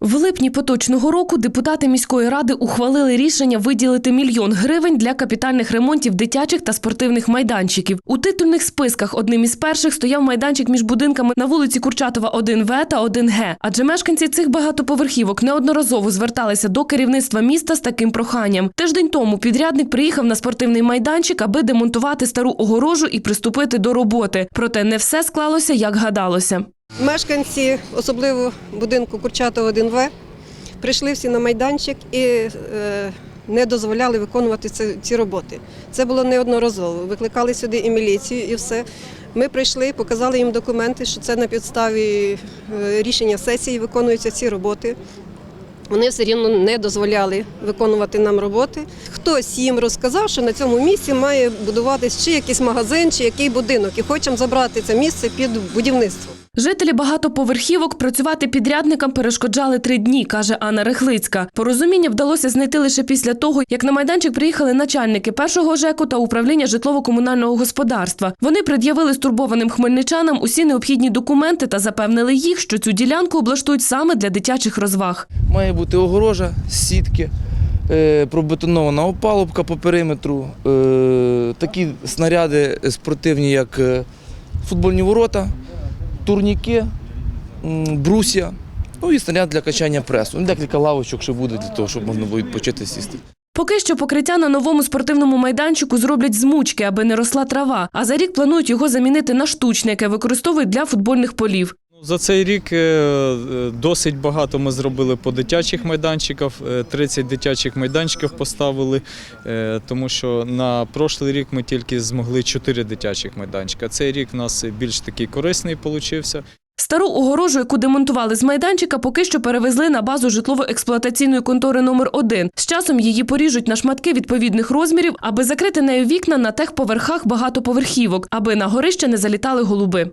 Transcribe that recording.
В липні поточного року депутати міської ради ухвалили рішення виділити мільйон гривень для капітальних ремонтів дитячих та спортивних майданчиків. У титульних списках одним із перших стояв майданчик між будинками на вулиці Курчатова 1В та 1Г. Адже мешканці цих багатоповерхівок неодноразово зверталися до керівництва міста з таким проханням. Тиждень тому підрядник приїхав на спортивний майданчик, аби демонтувати стару огорожу і приступити до роботи. Проте не все склалося, як гадалося. Мешканці, особливо будинку Курчатова 1В, прийшли всі на майданчик і е, не дозволяли виконувати ці, роботи. Це було неодноразово. Викликали сюди і міліцію, і все. Ми прийшли, показали їм документи, що це на підставі е, рішення сесії виконуються ці роботи. Вони все рівно не дозволяли виконувати нам роботи. Хтось їм розказав, що на цьому місці має будуватись чи якийсь магазин, чи який будинок, і хочемо забрати це місце під будівництво. Жителі багатоповерхівок працювати підрядникам перешкоджали три дні, каже Анна Рихлицька. Порозуміння вдалося знайти лише після того, як на майданчик приїхали начальники першого ЖЕКу та управління житлово-комунального господарства. Вони пред'явили стурбованим хмельничанам усі необхідні документи та запевнили їх, що цю ділянку облаштують саме для дитячих розваг. Має бути огорожа, сітки, е, пробетонована опалубка по периметру, е, такі снаряди спортивні, як е, футбольні ворота, турніки, м, брусья, ну і снаряд для качання пресу. Ну, Декілька лавочок ще буде для того, щоб можна було відпочити сісти. Поки що покриття на новому спортивному майданчику зроблять з мучки, аби не росла трава. А за рік планують його замінити на штучне, яке використовують для футбольних полів. За цей рік е, е, досить багато ми зробили по дитячих майданчиках. Е, 30 дитячих майданчиків поставили, е, тому що на прошлий рік ми тільки змогли 4 дитячих майданчика. Цей рік у нас більш такий корисний получився. Стару огорожу, яку демонтували з майданчика, поки що перевезли на базу житлово-експлуатаційної контори номер 1 З часом її поріжуть на шматки відповідних розмірів, аби закрити нею вікна на техповерхах багатоповерхівок, аби на горище не залітали голуби.